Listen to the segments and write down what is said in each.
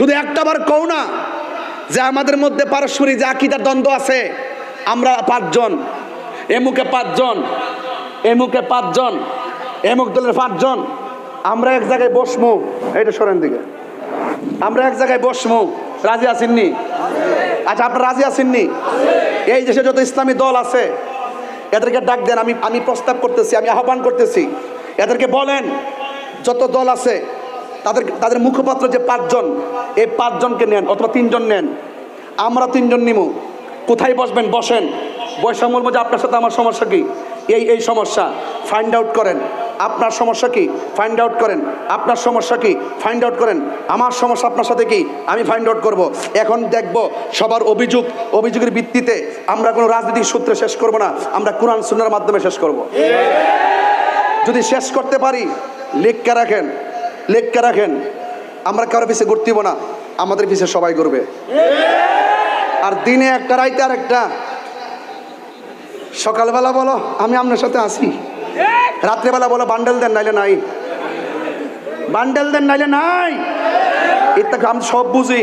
শুধু একটা বার কও না যে আমাদের মধ্যে পারস্পরিক যে আকিদার দ্বন্দ্ব আছে, আমরা পাঁচজন, এমুকে পাঁচজন এমুকে পাঁচজন, এমুক দলের পাঁচজন, আমরা এক জায়গায় বসমু। এটা সরেন দিকে। আমরা এক জায়গায় বসমু। রাজি আসেননি আচ্ছা আপনার রাজি আসেননি এই দেশে যত ইসলামী দল আছে, এদেরকে ডাক দেন, আমি আমি প্রস্তাব করতেছি, আমি আহ্বান করতেছি। এদেরকে বলেন, যত দল আছে তাদের তাদের মুখপাত্র যে পাঁচজন এই পাঁচজনকে নেন অথবা তিনজন নেন। আমরা তিনজন নিমু। কোথায় বসবেন? বসেন। বৈষা বলব যে আপনার সাথে আমার সমস্যা কি? এই এই সমস্যা। ফাইন্ড আউট করেন। আপনার সমস্যা কি? ফাইন্ড আউট করেন। আপনার সমস্যা কি? ফাইন্ড আউট করেন। আমার সমস্যা আপনার সাথে কি? আমি ফাইন্ড আউট করব। এখন দেখব সবার অভিযোগ অভিযোগের ভিত্তিতে আমরা কোনো রাজনৈতিক সূত্রে শেষ করব না। আমরা কোরআন সুন্নার মাধ্যমে শেষ করব। যদি শেষ করতে পারি লেখকে রাখেন। লেখকে রাখেন? আমরা কারও পিছিয়ে ঘুরতিব না, আমাদের পিছিয়ে সবাই ঘুরবে। আর দিনে একটা, রাইতে আর একটা। সকালবেলা বলো, আমি আপনার সাথে আসি রাত্রেবেলা বলো, বান্ডেল দেন, নাইলে নাই। বান্ডেল দেন, নাইলে নাই। এটা আমি সব বুঝি।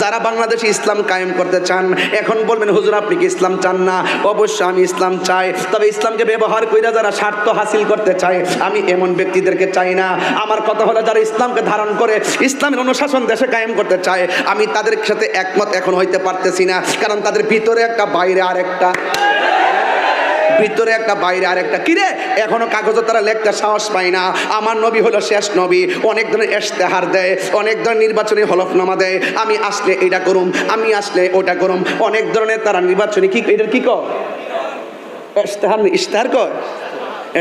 যারা বাংলাদেশে ইসলাম কায়েম করতে চান, এখন বলবেন, হুজুর, আপনি কি ইসলাম চান না? অবশ্যই আমি ইসলাম চাই। তবে ইসলামকে ব্যবহার করে যারা স্বার্থ হাসিল করতে চায়, আমি এমন ব্যক্তিদেরকে চাই না। আমার কথা হলো, যারা ইসলামকে ধারণ করে ইসলামের অনুশাসন দেশে কায়েম করতে চায়, আমি তাদের সাথে একমত এখন হইতে পারতেছি না, কারণ তাদের ভিতরে একটা, বাইরে আরেকটা। ভিতরে একটা বাইরে আর একটা কিরে? এখনও কাগজে তারা লেখতে সাহস পায় না। আমার নবী হলো শেষ নবী। অনেক ধরনের ইশতেহার দেয়, অনেক ধরনের নির্বাচনী হলফনামা দেয়। আমি আসলে এটা করুম, আমি আসলে ওটা করুম। অনেক ধরনের তারা নির্বাচনী কি এটা কি কর ইশতেহার ইশতেহার কর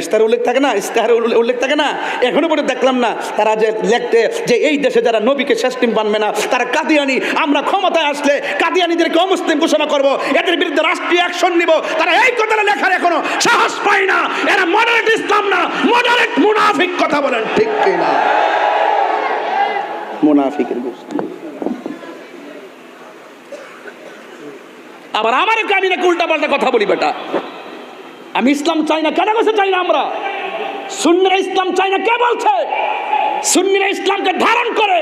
ইশতেহার উল্লেখ থাকে না ইশতেহার উল্লেখ থাকে না। এখনও পর্যন্ত দেখলাম না তারা যে লেখতে, যে এই দেশে যারা নবীকে শেষ টিম মানবে না, তারা কাদিয়ানি, আমরা ক্ষমতায় আসলে কাদিয়ানিদেরকে অমুসলিম ঘোষণা করব, এদের বিরুদ্ধে রাষ্ট্রীয় অ্যাকশন নিব। তারা এই কথাটা লেখার এখনও সাহস পায় না। এরা মডারেট ইসলাম না মডারেট মুনাফিক কথা বলেন, ঠিক কিনা মুনাফিকের গোষ্ঠী। আবার আমার আমি নাকি উল্টা পাল্টা কথা বলি বেটা। আমি ইসলাম চাই না, কেন কাছে চাই না আমরা? সুন্নিরা ইসলাম চাই না, কে বলছে? সুন্নিরা ইসলামকে ধারণ করে,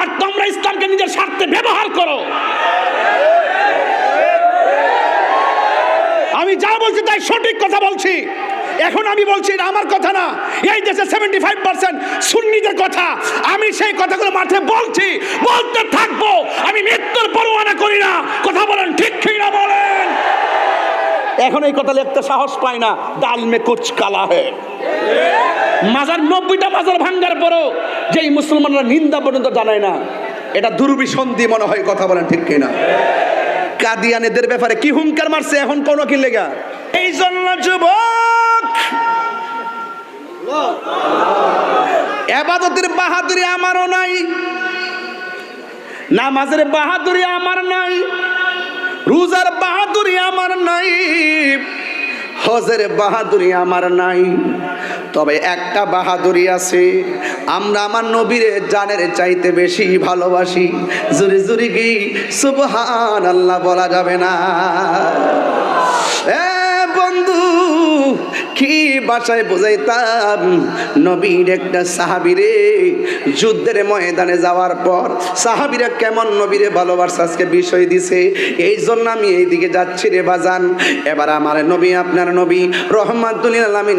আর তোমরা ইসলামকে নিজের স্বার্থে ব্যবহার করো। আমি যা বলছি তাই সঠিক কথা বলছি। এখন আমি বলছি আমার কথা না, এই দেশে সেভেন্টি ফাইভ পার্সেন্ট সুন্নিদের কথা। আমি সেই কথাগুলো মাঠে বলছি, বলতে থাকব। আমি মৃত্যুর পরোয়ানা করি না, কথা বলেন ঠিক ঠিক না বলেন। এখন এই কথা লিখতে সাহস পায় না ডাল মে কুচ কালা হে মাজার নব্বইটা মাজার ভাঙ্গার পরও যেই মুসলমানরা নিন্দা পর্যন্ত জানায় না, এটা দুর্বিসন্ধি মনে হয় কথা বলেন ঠিক কিনা। কাদিয়ানেদের ব্যাপারে কি হুঙ্কার মারছে, এখন কোন কি লেগা? এই জন্য যুবক, এবাদতের বাহাদুরি আমারও নাই, নামাজের বাহাদুরি আমার নাই, রোজার বাহাদুরি আমার নাই। হজের বাহাদুরি আমার নাই। তবে একটা বাহাদুরি আছে, আমরা আমার নবীরে জানের চাইতে বেশি ভালোবাসি। জুরি জুরি কি? সুবহান আল্লাহ বলা যাবে না। কি বাসায় বোঝাইতাম, নবীর একটা সাহাবিরে যুদ্ধের ময়দানে যাওয়ার পর সাহাবিরা কেমন বিষয় দিছে। এই জন্য আমি এইদিকে যাচ্ছি রে বাজান। এবার আমার নবী, আপনার নবী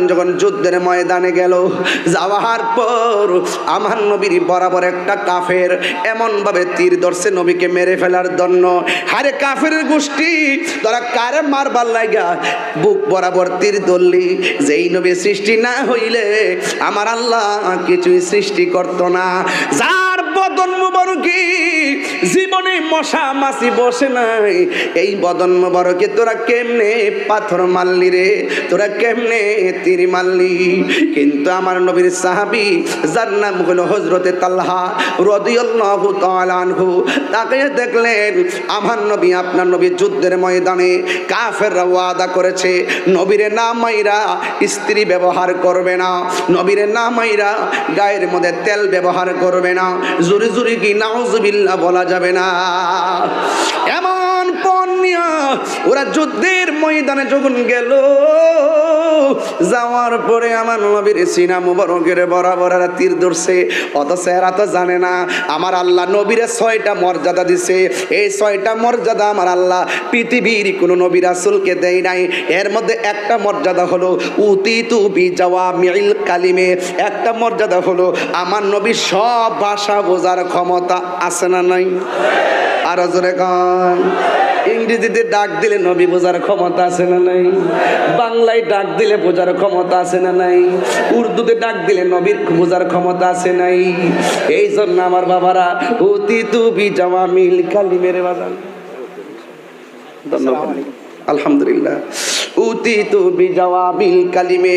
যখন যুদ্ধের ময়দানে গেল, যাওয়ার পর আমার নবীর বরাবর একটা কাফের এমনভাবে তীর ধরছে নবীকে মেরে ফেলার জন্য। হারে কাফের গোষ্ঠী, তোরা কারে মারবার লাগা বুক বরাবর তীর ধরলি যেই নবী সৃষ্টি না হইলে আমার আল্লাহ কিছুই সৃষ্টি করত না। যার বদন মুবারকি জীবনে মশা মাছি বসে নাই। এই বদন মুবারকে তোরা কেমনে পাথর মারলি রে? তোরা কেমনে তীর মারলি? কিন্তু আমার নবীর সাহাবি, যার নাম হলো হজরতে তাল্হা রদিয়াল্লাহু তাআলা আনহু তাকে দেখলেন, আমার নবী আপনার নবী যুদ্ধের ময়দানে কাফেররা ওয়াদা করেছে, নবীরে না মাইরা স্ত্রী ব্যবহার করবে না, নবীরে না মাইরা গায়ের মধ্যে তেল ব্যবহার করবে না জুরি জুরি কি নাউজুবিল্লাহ বলা যাবে না। এমন পণ্য নিয়া ওরা যুদ্ধের ময়দানে যখন গেল, যাওয়ার পরে আমার নবীর সিনা মুবারকের বরাবর এরা তীর ধরছে, অথচ এরা তো জানে না, আমার আল্লাহ নবীরে ছয়টা মর্যাদা দিছে। এই ছয়টা মর্যাদা আমার আল্লাহ পৃথিবীর কোনো নবী রাসূলকে দেয় নাই। এর মধ্যে একটা মর্যাদা হলো উতি তু বি যাওয়া মিল কালিমে। একটা মর্যাদা হলো, আমার নবী সব ভাষা বোঝার ক্ষমতা আছে না নাই? আরও জোরে কন ইংরেজিতে ডাক দিলে নবী বোঝার ক্ষমতা আছে না নাই? বাংলায় ডাক দিলে বোঝার ক্ষমতা আছে না নাই? উর্দুতে ডাক দিলে নবীর বোঝার ক্ষমতা আছে নাই? এই জন্য আমার বাবারা অতি তুবি জামা মিল কালি মেরে বাজান ধন্যবাদ আলহামদুলিল্লাহ। উতি তু বিজাওয়াবিল কালিমে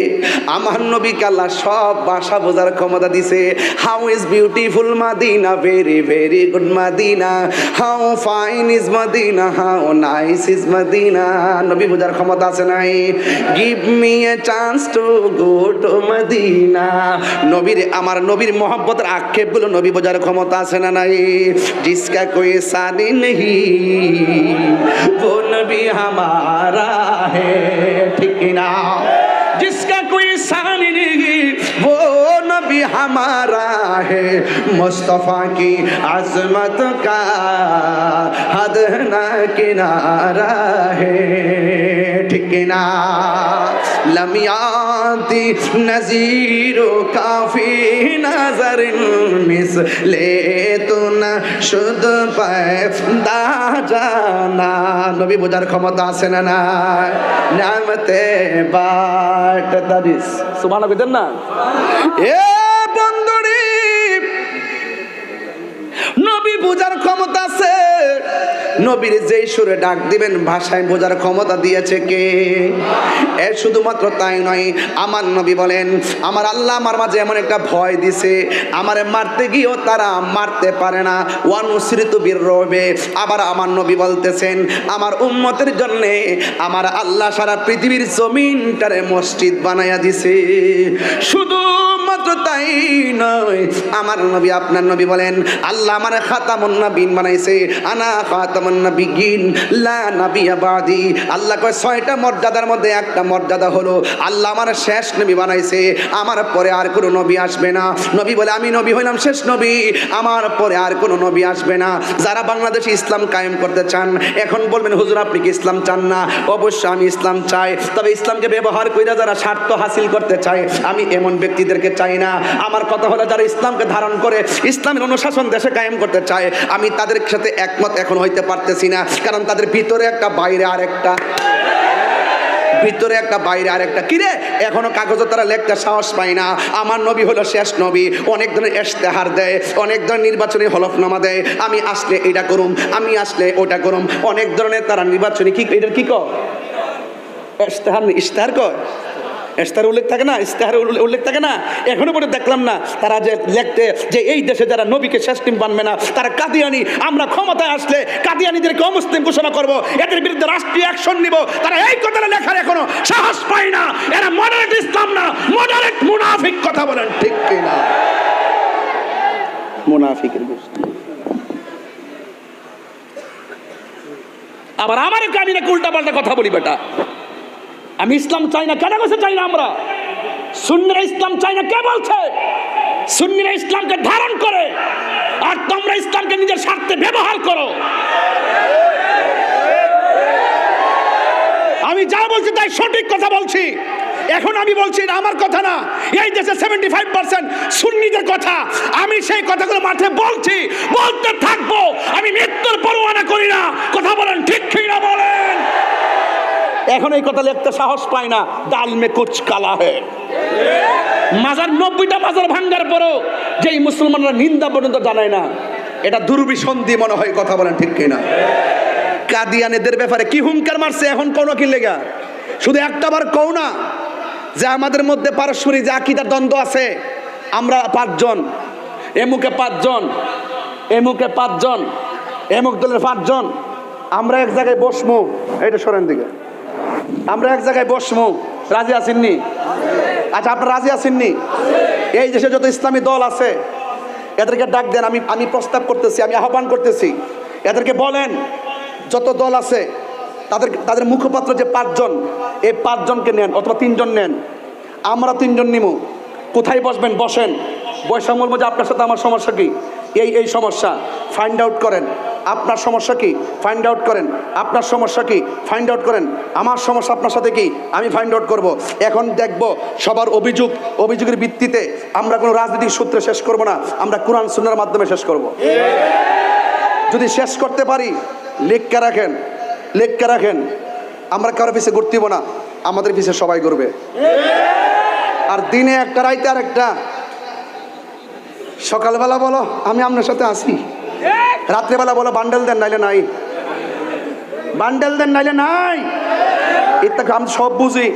আমার নবী কাল্লা সব ভাষা বোঝার ক্ষমতা দিছে how is beautiful Medina very very good Medina how fine is Medina how nice is Medina নবী বোঝার ক্ষমতা আছে নাই give me a chance to go to Medina নবীর আমার নবীর মোহব্বতের আক্ষেপগুলো নবী বোঝার ক্ষমতা আছে না নাই জিসকা কোই সানি নেহি वो नबी हमारा है ठीक ना जिसका कोई सानी नहीं वो नबी हमारा है मुस्तफ़ा की अजमत का हद ना किनारा है ठीक ना لم يعطي نذير كافي نظر مثل শুধু না। জানা নবী বোঝার ক্ষমতা আছে না নামতে বাট দারিস সুমান বিদেন না? এ বন্ধুরি নবী বোঝার ক্ষমতা আছে নবীর যেই সুরে ডাক দিবেন, ভাষায় বোঝার ক্ষমতা দিয়েছে কে? এ শুধুমাত্র তাই নয়, আমার নবী বলেন, আমার আল্লাহ আমার মাঝে এমন একটা ভয় দিছে, আমার মারতে গিয়েও তারা মারতে পারে না। ওয়ানুসৃত বীর রবে আবার আমার নবী বলতেছেন, আমার উম্মতের জন্যে আমার আল্লাহ সারা পৃথিবীর জমিনটারে মসজিদ বানাইয়া দিছে। শুধুমাত্র তাই নয়, আমার নবী, আপনার নবী বলেন, আল্লাহ আমার খাতামুন নবীন বানাইছে। আনা খাতামুন নবিয়িন লা নাবিয়া বাদি। আল্লাহ কয়, ছয়টা মর্যাদার মধ্যে একটা মর্যাদা হলো, আল্লাহ আমার শেষ নবী বানাইছে। আমার পরে আর কোনো নবী আসবে না। নবী বলে, আমি নবী হইলাম শেষ নবী। আমার পরে আর কোনো নবী আসবে না। যারা বাংলাদেশে ইসলাম কায়েম করতে চান, এখন বলবেন, হুজুর, আপনি কি ইসলাম চান না? অবশ্যই আমি ইসলাম চাই। তবে ইসলামকে ব্যবহার করে যারা স্বার্থ হাসিল করতে চায়, আমি এমন ব্যক্তিদেরকে চাই না। আমার কথা হলো যারা ইসলামকে ধারণ করে, ইসলামের অনুশাসন দেশে কায়েম করতে চায়, আমি তাদের সাথে একমত এখন হইতে পারতেছি না। কারণ তাদের ভিতরে একটা বাইরে আর একটা ভিতরে একটা বাইরে আর একটা কিরে এখনও কাগজে তারা লেখতে সাহস পায় না। আমার নবী হলো শেষ নবী। অনেক ধরনের এশতেহার দেয়, অনেক ধরনের নির্বাচনী হলফনামা দেয়। আমি আসলে এটা করুম, আমি আসলে ওটা করুম। অনেক ধরনের তারা নির্বাচনী কি এটার কি কর ইশতেহার ইশতেহার কর ইশতেহার উল্লেখ থাকে না ইশতেহার উল্লে- উল্লেখ থাকে না। এখনও পর্যন্ত দেখলাম না তারা যে লিখতে, যে এই দেশে যারা নবীকে শেষ টিম বানবে না, তারা কাদিয়ানি। আমরা ক্ষমতায় আসলে কাদিয়ানিদেরকে অমুসলিম ঘোষণা করব, এদের বিরুদ্ধে রাষ্ট্রীয় অ্যাকশন নিব। তারা এই কথাটা লেখার এখনও সাহস পায় না। এরা মডারেট ইসলাম না, মডারেট মুনাফিক কথা বলেন, ঠিক কিনা? মুনাফিকের গোষ্ঠী। আবার আমার আমি নাকি উল্টা পাল্টা কথা বলি বেটা। আমি ইসলাম চাই না, কেন বলছে চাই না আমরা? সুন্নিরা ইসলাম চাই না, কে বলছে? সুন্নিরা ইসলামকে ধারণ করে, আর তোমরা ইসলামকে নিজের স্বার্থে ব্যবহার করো। আমি যা বলছি তাই সঠিক কথা বলছি। এখন আমি বলছি এটা আমার কথা না, এই দেশে সেভেন্টি ফাইভ পার্সেন্ট সুন্নিদের কথা। আমি সেই কথাগুলো মাঠে বলছি, বলতে থাকব। আমি মৃত্যুর পরোয়ানা করি না। কথা বলেন ঠিক ঠিক না বলেন? এখন এই কথা লিখতে সাহস পায় না ডাল মে কুচ কালা হে মাজার নব্বইটা মাজার ভাঙ্গার পরও যেই মুসলমানরা নিন্দা পর্যন্ত জানায় না, এটা দুর্বিসন্ধি মনে হয় কথা বলেন ঠিক কিনা। কাদিয়ানেদের ব্যাপারে কি হুঙ্কার মারছে এখন কোনো কি লেগা? শুধু একটা বার কও না যে আমাদের মধ্যে পারস্পরিক যে আকিদার দ্বন্দ্ব আছে, আমরা পাঁচজন, এমুকে পাঁচজন এমুকে পাঁচজন, এমুক দলের পাঁচজন, আমরা এক জায়গায় বসমু এটা সরেন দিকে। আমরা এক জায়গায় বসমু রাজি আসেননি আচ্ছা আপনার রাজি আসেননি এই দেশে যত ইসলামী দল আছে, এদেরকে ডাক দেন, আমি আমি প্রস্তাব করতেছি, আমি আহ্বান করতেছি। এদেরকে বলেন, যত দল আছে, তাদের তাদের মুখপাত্র যে পাঁচজন, এই পাঁচজনকে নেন, অথবা তিনজন নেন। আমরা তিনজন নিমু। কোথায় বসবেন? বসেন। বলব যে আপনার সাথে আমার সমস্যা কি? এই এই সমস্যা। ফাইন্ড আউট করেন। আপনার সমস্যা কি? ফাইন্ড আউট করেন। আপনার সমস্যা কি? ফাইন্ড আউট করেন। আমার সমস্যা আপনার সাথে কি? আমি ফাইন্ড আউট করব। এখন দেখব সবার অভিযোগ, অভিযোগের ভিত্তিতে আমরা কোনো রাজনৈতিক সূত্রে শেষ করব না, আমরা কোরআন, সুন্নার মাধ্যমে শেষ করব। যদি শেষ করতে পারি, লেখকে রাখেন লেখকে রাখেন। আমরা কারও পিছিয়ে ঘুরতেব না, আমাদের পিছিয়ে সবাই ঘুরবে। আর দিনে একটা, রাইতে আর একটা সকালবেলা বলো, আমি আপনার সাথে আসি রাত্রেবেলা বলো বান্ডেল দেন নাইলে নাই। বান্ডেল দেন নাইলে নাই। এটা আমি সব বুঝি।